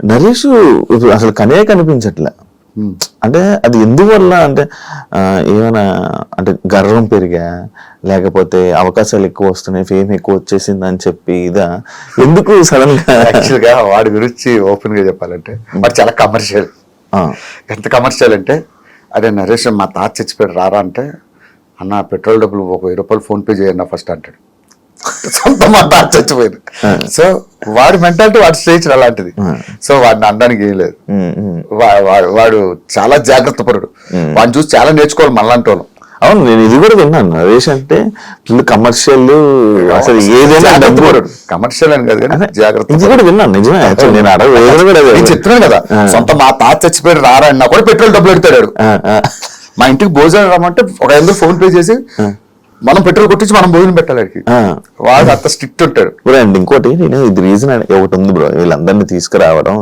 నరేష్ ఇప్పుడు అసలు కనే కనిపించట్లే. అంటే అది ఎందువల్ల అంటే ఏమైనా అంటే గర్వం పెరిగా లేకపోతే అవకాశాలు ఎక్కువ వస్తున్నాయి ఫేమ్ ఎక్కువ వచ్చేసింది అని చెప్పి ఇదా? ఎందుకు సడన్గా యాక్చువల్గా వాడి గురించి ఓపెన్గా చెప్పాలంటే వాడు చాలా కమర్షియల్ ఎంత కమర్షియల్ అంటే అదే నరేష్ మా తాత చచ్చిపోయాడు రారా అంటే అన్న పెట్రోల్ డబ్బులు ఒక వెయ్యి రూపాయలు ఫోన్ పే చేయన్న ఫస్ట్ అంటాడు. సొంత మా తాత చచ్చిపోయింది. సో వాడి మెంటాలిటీ వాడి స్టేజ్ అలాంటిది. సో వాడిని అనడానికి ఏం లేదు. వాడు చాలా జాగ్రత్త పరుడు. వాడిని చూసి చాలా నేర్చుకోవాలి మనలాంటి వాళ్ళం అవును నేను ఇది కూడా విన్నాను. నరేష్ అంటే ఫుల్ కమర్షియల్ అసలు ఏదైనా కమర్షియల్ అని కాదు కానీ జాగ్రత్త ఇది కూడా విన్నాను నిజమే. నేను చెప్తున్నాను కదా సొంత మా తాత చచ్చిపోయాడు రారా అన్నా కూడా పెట్రోల్ డబ్బులు పెడతాడు. మా ఇంటికి భోజనం రమ్మంటే ఒక ఐదు ఫోన్ పే చేసి మనం పెట్రోల్ కొట్టించి మనం భోజనం పెట్టాలి వాడికి. వాడు అంత స్ట్రిక్ట్ ఉంటాడు అండ్ ఇంకోటి నేను ఇది రీజన్ ఒకటి ఉంది బ్రో వీళ్ళందరినీ తీసుకురావడం.